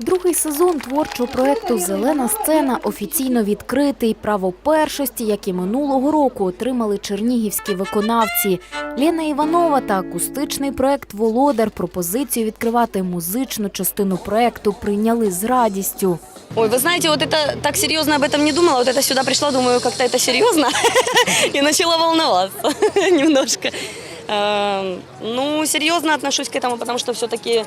Другий сезон творчого проекту Зелена сцена офіційно відкритий. Право першості, як і минулого року, отримали чернігівські виконавці. Лена Іванова та акустичний проект Володар пропозицію відкривати музичну частину проекту прийняли з радістю. Ой, вы знаете, вот это так серьезно об этом не думала. Вот это сюда пришла, думаю, как-то это серьезно. И начала волноваться немножко. Эм, Ну, серьезно отношусь к этому, потому что все-таки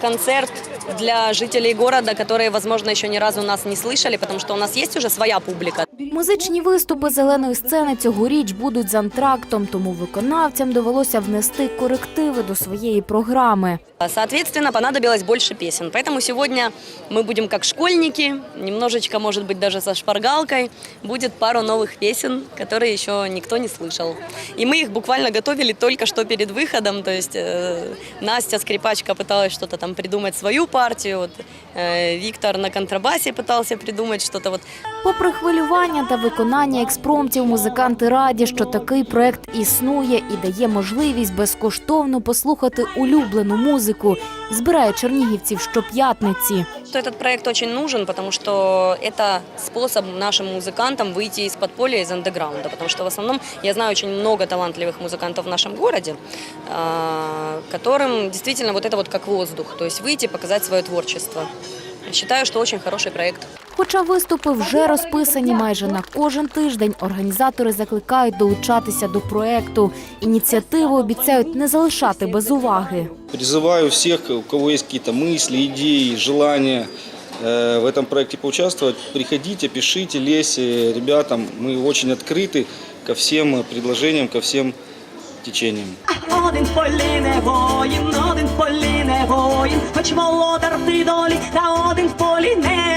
концерт для жителей города, которые, возможно, еще ни разу нас не слышали, потому что у нас есть уже своя публика. Музичні виступи зеленої сцени цьогоріч будуть з антрактом, тому виконавцям довелося внести корективи до своєї програми. Соответственно, понадобилось больше песен. Поэтому сегодня мы будем как школьники, немножечко, может быть, даже со шпаргалкой. Будет пару новых песен, которые еще никто не слышал. И мы их буквально готовили только что перед выходом. То есть э, Настя, скрипачка, пыталась что-то там придумать свою партию. Вот, э, Виктор на контрабасе пытался придумать что-то. Попри хвилювання та виконання експромтів, музиканти раді, що такий проект існує і дає можливість безкоштовно послухати улюблену музику. Збирає чернігівців щоп'ятниці Что этот проект очень нужен, потому что это способ нашим музыкантам выйти из подполья, из андеграунда. Потому что в основном я знаю очень много талантливых музыкантов в нашем городе, а, которым действительно вот это вот как воздух. То есть выйти, показать свое творчество. Считаю, что очень хороший проект. Хоча виступи вже розписані майже на кожен тиждень, організатори закликають долучатися до проекту. Ініціативу обіцяють не залишати без уваги. Призываю всех, у кого есть какие-то мысли, идеи, желания э, в этом проекте поучаствовать, приходите, пишите, лезьте, ребятам. Мы очень открыты ко всем предложениям, ко всем течениям. Не хоч володар ти долі, та один в полі не.